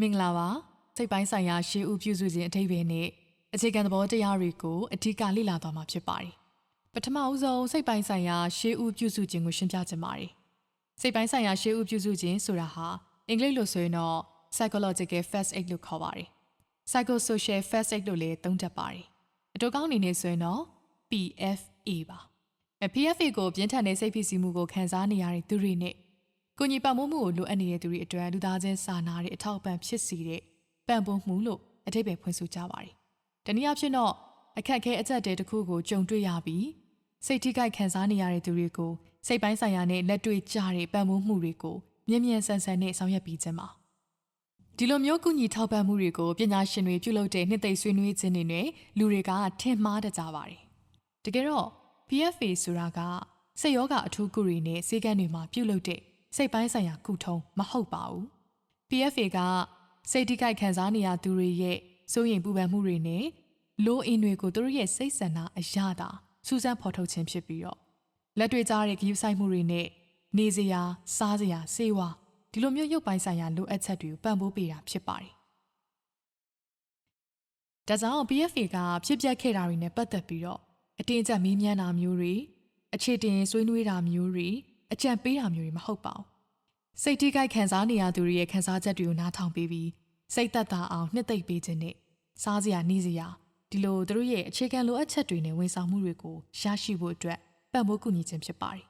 မင်္ဂလာပါစိတ်ပိုင်းဆိုင်ရာရှေးဥပြုစုခြင်းအထိပ္ပယ်နဲ့အခြေခံသဘောတရားတွေကိုအဓိကလေ့လာသွားမှာဖြစ်ပါတယ်ပထမဦးဆုံးစိတ်ပိုင်းဆိုင်ရာရှေးဥပြုစုခြင်းကိုရှင်းပြခြင်းပါတယ်စိတ်ပိုင်းဆိုင်ရာရှေးဥပြုစုခြင်းဆိုတာဟာအင်္ဂလိပ်လိုဆိုရင်တော့ psychological first aid လို့ခေါ်ပါတယ် psychosocial first aid လို့လည်းသုံးတတ်ပါတယ်အတူကောင်းအနေနဲ့ဆိုရင်တော့ PFA ပါအဲ PFA ကိုပြင်းထန်တဲ့စိတ်ဖိစီးမှုကိုခံစားနေရတဲ့သူတွေနဲ့ ကိုညီပတ်မိုးမှုကိုလိုအပ်နေတဲ့သူတွေအတွက်လူသားချင်းစာနာတဲ့အထောက်အပံ့ဖြစ်စေတဲ့ပံ့ပိုးမှုလို့အထိပ္ပယ်ဖွင့်ဆိုကြပါတယ်။တနည်းအားဖြင့်တော့အခက်အခဲအကျက်တဲတစ်ခုကိုကြုံတွေ့ရပြီးစိတ်ထိခိုက်ခံစားနေရတဲ့သူတွေကိုစိတ်ပိုင်းဆိုင်ရာနဲ့လက်တွေ့ကျတဲ့ပံ့ပိုးမှုတွေကိုမြင်မြန်ဆန်ဆန်နဲ့ဆောင်ရွက်ပြီးခြင်းပါ။ဒီလိုမျိုးကုညီထောက်ပံ့မှုတွေကိုပညာရှင်တွေပြုလုပ်တဲ့နှစ်သိမ့်ဆွေးနွေးခြင်းတွေနဲ့လူတွေကထင်မှားတတ်ကြပါတယ်။တကယ်တော့ PFA ဆိုတာကစိတ်ယောဂအထူးကုတွေနဲ့စေကန်းတွေမှာပြုလုပ်တဲ့ စိတ်ပိုင်းဆိုင်ရာကုထုံးမဟုတ်ပါဘူး။ PFA ကစိတ်ထိခိုက်ခံစားနေရသူတွေရဲ့စိုးရိမ်ပူပန်မှုတွေနဲ့လိုအင်းတွေကိုသူတို့ရဲ့စိတ်ဆန္ဒအရသာစူးစမ်းဖော်ထုတ်ခြင်းဖြစ်ပြီးတော့လက်တွေ့ကျတဲ့ဂရုစိုက်မှုတွေနဲ့နေစရာစားစရာဆေးဝါးဒီလိုမျိုးရုပ်ပိုင်းဆိုင်ရာလိုအပ်ချက်တွေကိုပံ့ပိုးပေးတာဖြစ်ပါတယ်။ဒါကြောင့် PFA ကဖြစ်ပျက်ခဲ့တာတွေနဲ့ပတ်သက်ပြီးတော့အတင်းအကျပ်မေးမြန်းတာမျိုးတွေအခြေတင်ဆွေးနွေးတာမျိုးတွေ အကြံပေးတာမျိုးတွေမဟုတ်ပါဘူး။စိတ်ထိခိုက်ခံစားနေရသူတွေရဲ့ခံစားချက်တွေကိုနားထောင်ပေးပြီးစိတ်သက်သာအောင်နှစ်သိမ့်ပေးခြင်းနဲ့စားစရာနေစရာဒီလိုသူတို့ရဲ့အခြေခံလိုအပ်ချက်တွေနဲ့ဝန်ဆောင်မှုတွေကိုရရှိဖို့အတွက်ပံ့ပိုးကူညီခြင်းဖြစ်ပါတယ်